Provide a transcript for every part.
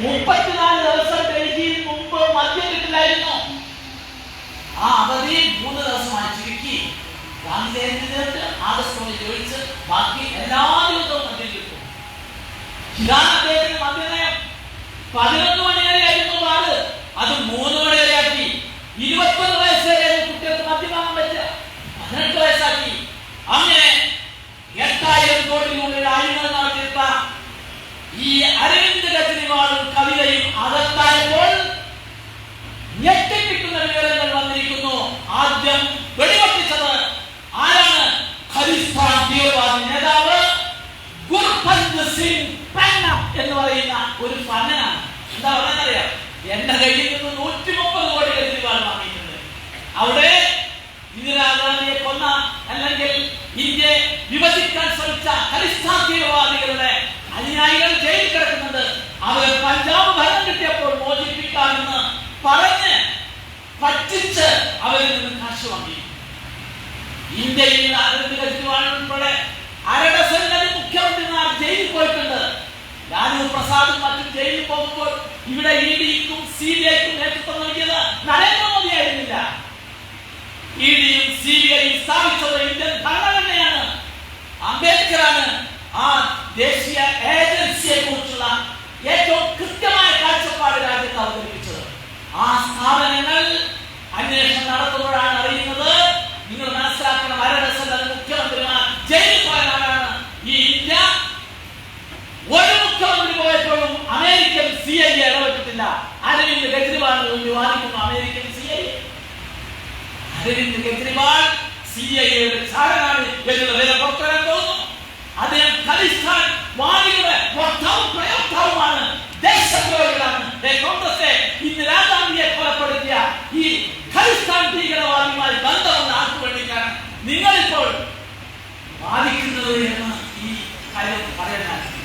മുപ്പത്തിനാല് ദിവസം ഡൽഹിയിൽ മുമ്പ് മദ്യം കിട്ടില്ലായിരുന്നു ആ അവധി മൂന്ന് ദിവസമായി ചുരുക്കി ഗാന്ധി ജയന്തി ആഗസ്റ്റ് ഒന്ന് ചോദിച്ച് ബാക്കി എല്ലാ ദിവസവും മദ്യം കിട്ടും ഇതാണ് അദ്ദേഹത്തിന്റെ മദ്യനയം. പതിനൊന്ന് മണി ആയിരുന്നു പാട്. അത് മൂന്ന് സിംഗ് പെന്ന എന്ന് പറയുന്ന ഒരു ഫനനാണ് എന്താ പറയുന്നറിയാം? എന്റെ കയ്യിൽ നിന്ന് നൂറ്റി മുപ്പത് കോടി കെജ്രിവാൾ വാങ്ങിയിട്ടുണ്ട്. അവിടെ ഇന്ദിരാഗാന്ധിയെ കൊന്ന അല്ലെങ്കിൽ ഇന്ത്യ വിഭജിക്കാൻ ശ്രമിച്ച ഖലിസ്ഥാൻ തീവ്രവാദികളുടെ അനുയായികൾ ജയിലിൽ കിടക്കുന്നുണ്ട്. അവർ പഞ്ചാബ് ഭരണം കിട്ടിയപ്പോൾ മോചിപ്പിക്കാമെന്ന് പറഞ്ഞ് പറ്റിച്ച് അവരിൽ നിന്ന് കാശ് വാങ്ങി. ഇന്ത്യയിൽ അരവിന്ദ് കെജ്രിവാൾ ഉൾപ്പെടെ ലാലു പ്രസാദും മറ്റും ജയിലിൽ പോകുമ്പോൾ ഇവിടെ ഇ ഡിക്കും സി ബി ഐക്കും നേതൃത്വം നൽകിയത് നരേന്ദ്രമോദി ആയിരുന്നില്ല ഇ ഡിയും സി ബി ഐയും സ്ഥാപിച്ചത് ഇന്ത്യൻ ഭരണഘടനയാണ്. സി ഐ ഇടപെട്ടിട്ടില്ല. അരവിന്ദ് കെജ്രിവാൾ വാദിക്കുന്നു American C I Arvind Kejriwal C I എയുടെ ചാരനാണ് എന്നുള്ള വില പോകുന്നു. അദ്ദേഹം ഖലിസ്ഥാൻ വാദികളുടെ വക്താവും പ്രയോക്താവുമാണ്. ദേശദ്രോഹികളാണ്. കോൺഗ്രസ് ഇന്ദിരാഗാന്ധിയെ കൊലപ്പെടുത്തിയ ഈ ഖലിസ്ഥാൻ ഭീകരവാദിയുമായി ബന്ധമുള്ള ആർക്ക് വേണ്ടിയിട്ടാണ്? നിങ്ങളിപ്പോൾ വാദിക്കുന്നത് എന്ന് ഈ കാര്യം ആഗ്രഹിക്കുന്നു.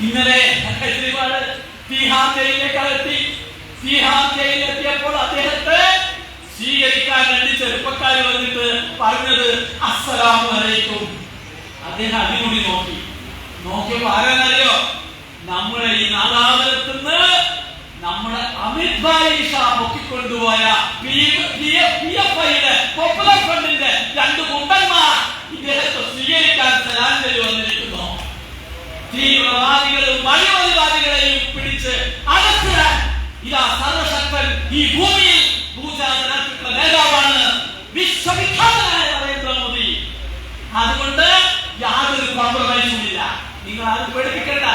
ഇന്നലെ കെജ്രിവാൾ തീഹാർ ജയിലിലേക്ക് അകത്തി തീഹാർ ജയിലിലെത്തിയപ്പോൾ അദ്ദേഹത്തെ സ്വീകരിക്കാൻ രണ്ട് ചെറുപ്പക്കാർ വന്നിട്ട് പറഞ്ഞത് അസ്സലാമു അലൈക്കും. അദ്ദേഹം അടിമുടി നോക്കി. നോക്കിയപ്പോ ആരാന്നറിയോ? നമ്മുടെ ഈ നാദാപുരത്തുനിന്ന് നമ്മുടെ അമിത് ഭായി ഷാ പൊക്കിക്കൊണ്ടുപോയ പോപ്പുലർ ഫണ്ടിന്റെ രണ്ട് കുണ്ടന്മാർ ഇദ്ദേഹത്തെ സ്വീകരിക്കാൻ സലാഞ്ചലി വന്നിരിക്കുന്നു തീവ്രവാദികളും അഴിമതിവാദികളെയും പിടിച്ച് അകത്തിടാൻ ഇതാ സർവശക്തൻ ഈ ഭൂമിയിൽ ഭൂജാതനായിട്ടുള്ള നേതാവാണ് വിശ്വവിഖ്യാതനായ നരേന്ദ്രമോദി അതുകൊണ്ട് യാതൊരു കോംപ്രമൈസും ഇല്ല നിങ്ങൾ ആരും പേടിപ്പിക്കണ്ട.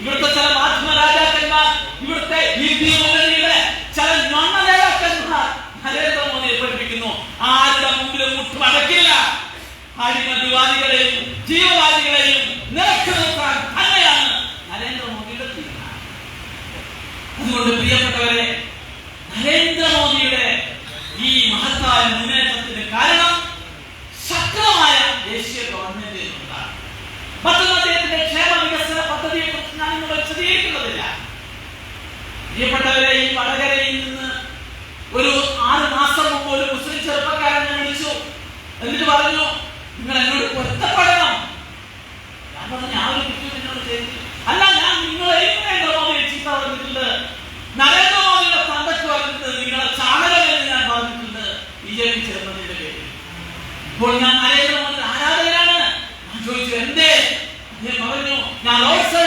ഇവിടുത്തെ ചില മാധ്യമ രാജാക്കന്മാർ ഇവിടുത്തെ ഇന്ത്യ അഴിമതിവാദികളെയും ജീവവാദികളെയും നിലയ്ക്ക് നിർത്താൻ തന്നെയാണ് നരേന്ദ്രമോദിയുടെ തീരുമാനം. അതുകൊണ്ട് പ്രിയപ്പെട്ടവരെ നരേന്ദ്രമോദിയുടെ ഈ മഹത്തായ മുന്നേറ്റത്തിന് കാരണം ശക്തമായ ദേശീയ ഗവൺമെന്റ് എന്നുള്ളതാണ് മറ്റൊന്ന് അദ്ദേഹത്തിന്റെ ക്ഷേമ വികസന പദ്ധതിയെ പ്രിയപ്പെട്ടവരെ ഈ വടകരയിൽ നിന്ന് ഒരു ആറ് മാസം മുമ്പ് ഒരു മുസ്ലിം ചെറുപ്പക്കാരനെ വിളിച്ചു. എന്നിട്ട് പറഞ്ഞു നിങ്ങൾ എന്നോട് പൊരുത്തപ്പെടണം ഞാൻ പറഞ്ഞു ഞാൻ ഒരു കുറ്റം എന്നോട് ചെയ്തു അല്ല ഞാൻ നിങ്ങളെയും നരേന്ദ്രമോദിയെ ചീത്ത പറഞ്ഞിട്ടുണ്ട്? നരേന്ദ്രമോദിയുടെ തന്തക്ക് പറഞ്ഞിട്ട് നിങ്ങളെ ചാനലെന്ന് ഞാൻ പറഞ്ഞിട്ടുണ്ട്. ബി ജെ പി ചേർന്നതിന്റെ പേര് ഇപ്പോൾ ഞാൻ നരേന്ദ്രമോദിയുടെ ആരാധകരാണ്? ഞാൻ ചോദിച്ചു എന്തേ? ഞാൻ പറഞ്ഞു ഞാൻ റോഡ്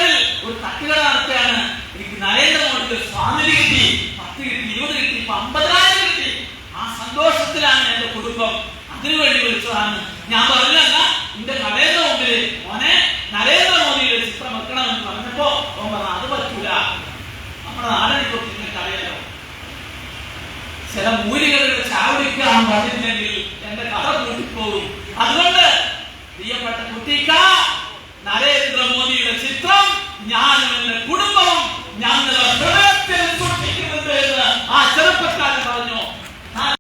ഒരു തട്ടുകട നടത്തുകയാണ്. എനിക്ക് നരേന്ദ്രമോദിയുടെ സ്വാമിലി കിട്ടി പത്ത് കിട്ടി ഇരുപത് കിട്ടി ഇപ്പൊ അമ്പതിനായിരം കിട്ടി. ആ സന്തോഷത്തിലാണ് എന്റെ കുടുംബം. അതിനുവേണ്ടി വിളിച്ചതാണ് ഞാൻ പറഞ്ഞല്ല എന്റെ മുമ്പിൽ മോനെ നരേന്ദ്രമോദിയുടെ ചിത്രം വെക്കണമെന്ന് പറഞ്ഞപ്പോ ഓൻ പറഞ്ഞ അത് പറ്റൂല. നമ്മുടെ നാടിനെ കുറിച്ച് നിങ്ങൾക്ക് ചില മൂലികളുടെ ചാവടിക്കാൻ പറഞ്ഞില്ലെങ്കിൽ എന്റെ കഥ കൂട്ടിപ്പോകും. അതുകൊണ്ട് പ്രിയപ്പെട്ട കുട്ടിക്ക